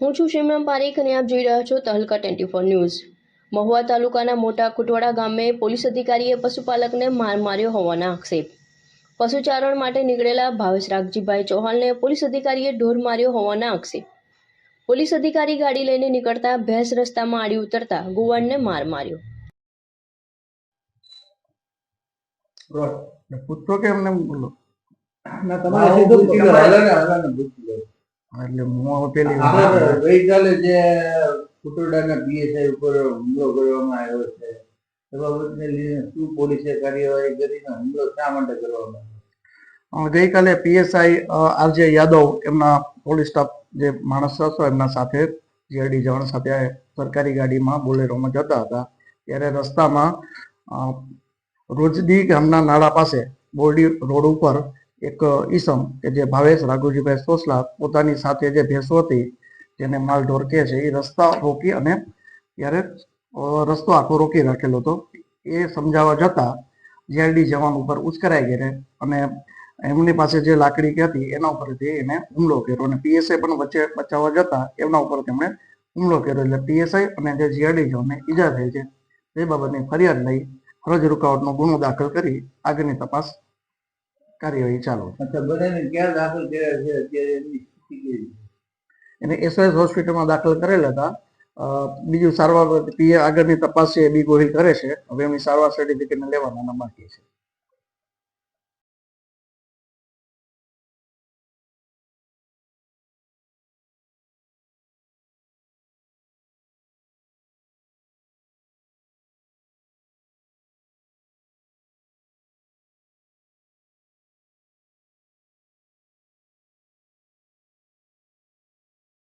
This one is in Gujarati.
હું છું શિમરમ પારેખ અને આપ જોઈ રહ્યા છો Tehelka twenty four news. Mahuva તાલુકાના મોટા કુટવાડા ગામે પોલીસ અધિકારીએ પશુપાલકને માર માર્યો હોવાના આક્ષેપ. પશુચારણ માટે નીકળેલા ભાવેશ રાખજીભાઈ ચૌહાણને પોલીસ અધિકારીએ ઢોર માર્યો હોવાના આક્ષેપ. પોલીસ અધિકારી ગાડી લઈને નીકળતા ભેંસ રસ્તામાં આડી ઉતરતા ગુવાણને માર માર્યો. પૂછો કે એમને બોલો. ના તમારે એટલે હું હવે પેલી ગઈકાલે જે કુટુરડાના પીએસઆઈ ઉપર હુમલો કરવામાં આવ્યો છે એ બાબતને લઈને શું પોલીસે કાર્યવાહી કરીને હુમલો શા માટે કરવામાં આવ્યો? ગઈકાલે પીએસઆઈ આરજે યાદવ એમના પોલીસ સ્ટાફ જે માણસ હતો એમના સાથે જીઆરડી જવાન સાથે સરકારી ગાડીમાં બોલેરોમાં જતા હતા ત્યારે રસ્તામાં રોજડી ગામના નાળા પાસે બોરડી રોડ ઉપર એક ઈસમ કે જે ભાવેશ રાઘુજીભાઈ સોસલા પોતાની સાથે જે ભેંસો હતી, જેને માલ ઢોર કહે છે, એ રસ્તા રોકી અને ત્યારે રસ્તો આખો રોકી રાખેલો હતો. એ સમજાવવા જતા જીઆરડી જવાન ઉપર ઉશ્કરાઈ ગયા અને એમની પાસે જે લાકડી હતી, એના ઉપરથી એને હુમલો કર્યો અને પીએસઆઈ પણ વચ્ચે બચાવવા જતા એમના ઉપર તેમણે હુમલો કર્યો. એટલે પીએસઆઈ અને જે જીઆરડી જવાનને ઈજા થઈ છે. તે બાબતની ફરિયાદ લઈ ફરજ રૂકાવટનો ગુનો દાખલ કરી આગળની તપાસ કાર્યવાહી ચાલુ? એને એસએસ હોસ્પિટલમાં દાખલ કરેલા હતા. બીજું સારવાર આગળની તપાસ છે એ બી ગોહિલ કરે છે. હવે એમની સારવાર સર્ટિફિકેટ લેવાના બાકી છે.